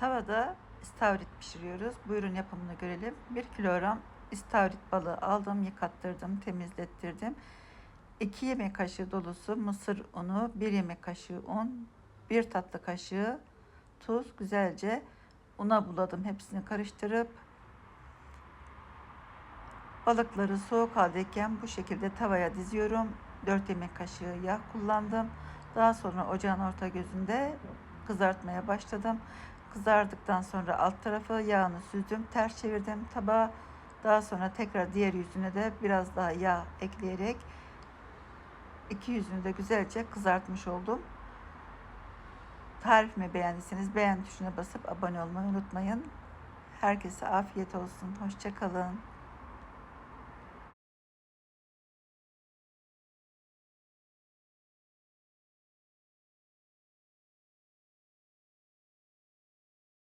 Tavada istavrit pişiriyoruz. Buyurun yapımını görelim. 1 kilogram istavrit balığı aldım, yıkattırdım, temizlettirdim. 2 yemek kaşığı dolusu mısır unu, 1 yemek kaşığı un, 1 tatlı kaşığı tuz güzelce una buladım. Hepsini karıştırıp balıkları soğuk haldeyken bu şekilde tavaya diziyorum. 4 yemek kaşığı yağ kullandım. Daha sonra ocağın orta gözünde kızartmaya başladım. Kızardıktan sonra alt tarafı yağını süzdüm, ters çevirdim tabağa. Daha sonra tekrar diğer yüzüne de biraz daha yağ ekleyerek iki yüzünü de güzelce kızartmış oldum. Tarifimi beğendiyseniz beğen tuşuna basıp abone olmayı unutmayın. Herkese afiyet olsun. Hoşçakalın.